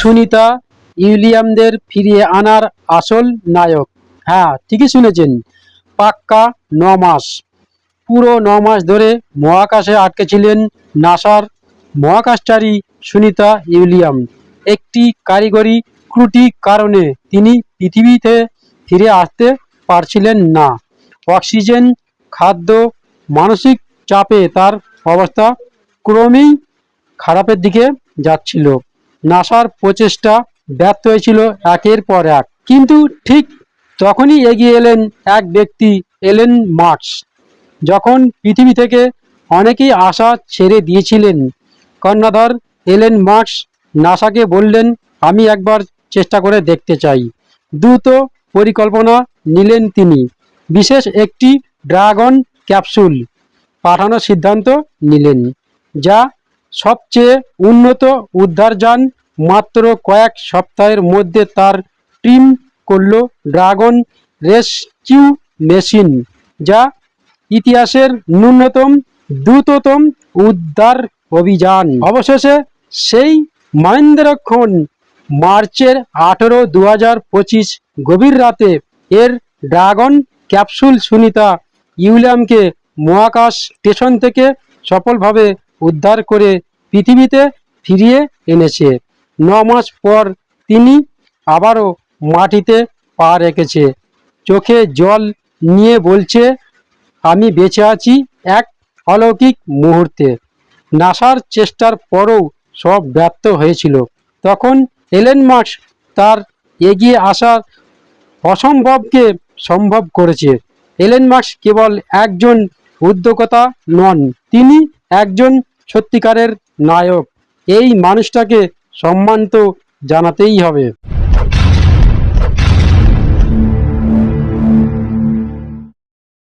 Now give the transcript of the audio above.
সুনিতা উইলিয়ামদের ফিরিয়ে আনার আসল নায়ক। হ্যাঁ ঠিকই শুনেছেন। পাক্কা ন মাস পুরো ন মাস ধরে মহাকাশে আটকে ছিলেন নাসার মহাকাশচারী সুনিতা ইউলিয়াম একটি কারিগরি ত্রুটির কারণে তিনি পৃথিবীতে ফিরে আসতে পারছিলেন না। অক্সিজেন, খাদ্য, মানসিক চাপে তার অবস্থা ক্রমেই খারাপের দিকে যাচ্ছিল। নাসার প্রচেষ্টা ব্যর্থ হয়েছিল একের পর এক। কিন্তু ঠিক তখনই এগিয়ে এলেন এক ব্যক্তি, এলেন মার্কস, যখন পৃথিবী থেকে অনেকেই আশা ছেড়ে দিয়েছিলেন। কর্ণাধর এলেন মার্কস নাসাকে বললেন, আমি একবার চেষ্টা করে দেখতে চাই। দ্রুত পরিকল্পনা নিলেন তিনি। বিশেষ একটি ড্রাগন ক্যাপসুল পাঠানোর সিদ্ধান্ত নিলেন, যা সবচেয়ে উন্নত উদ্ধারযান মাত্র কয়েক সপ্তাহের মধ্যে তার টিম করল ড্রাগন রেস্কিউ মেশিন, যা ইতিহাসের ন্যূনতম, দ্রুততম উদ্ধার অভিযান। অবশেষে সেই মহেন্দ্রক্ষণ মার্চের আঠেরো দু পঁচিশ গভীর রাতে এর ড্রাগন ক্যাপসুল সুনিতা ইউলিয়ামকে মহাকাশ স্টেশন থেকে সফলভাবে উদ্ধার করে পৃথিবীতে ফিরিয়ে এনেছে। ন মাস পর তিনি আবারও মাটিতে পা রেখেছে। চোখে জল নিয়ে বলছে, আমি বেঁচে আছি এক অলৌকিক মুহূর্তে। নাসার চেষ্টার পরও সব ব্যর্থ হয়েছিল। তখন এলেন মার্কস তার এগিয়ে আসার অসম্ভবকে সম্ভব করেছে। এলেন মার্কস কেবল একজন উদ্যোক্তা নন, তিনি একজন সত্যিকারের নায়ক। এই মানুষটাকে সম্মান তো জানাতেই হবে।